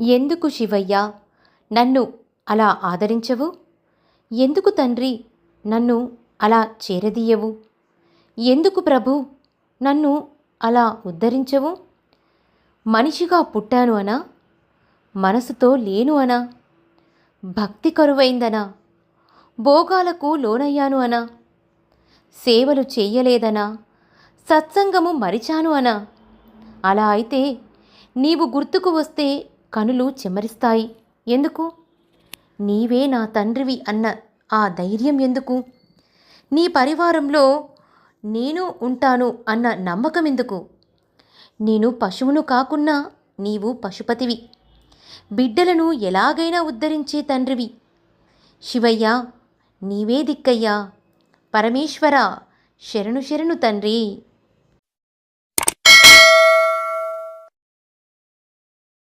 ఎందుకు శివయ్య? నన్ను అలా ఆదరించవు? ఎందుకు తండ్రి నన్ను అలా చేరదీయవు? ఎందుకు ప్రభు నన్ను అలా ఉద్ధరించవు? మనిషిగా పుట్టాను అనా? మనసుతో లేను అనా? భక్తి కరువైందనా? భోగాలకు లోనయ్యాను అనా? సేవలు చెయ్యలేదనా సత్సంగము మరిచాను అనా? అలా అయితే నీవు గుర్తుకు వస్తే కనులు చెమరిస్తాయి. ఎందుకు? నీవే నా తండ్రివి అన్న ఆ ధైర్యం ఎందుకు? నీ పరివారంలో నేను ఉంటాను అన్న నమ్మకం ఎందుకు నేను పశువును కాకున్నా నీవు పశుపతివి. బిడ్డలను ఎలాగైనా ఉద్ధరించే తండ్రివి. శివయ్య నీవే దిక్కయ్యా. పరమేశ్వర శరణు శరణు తండ్రి.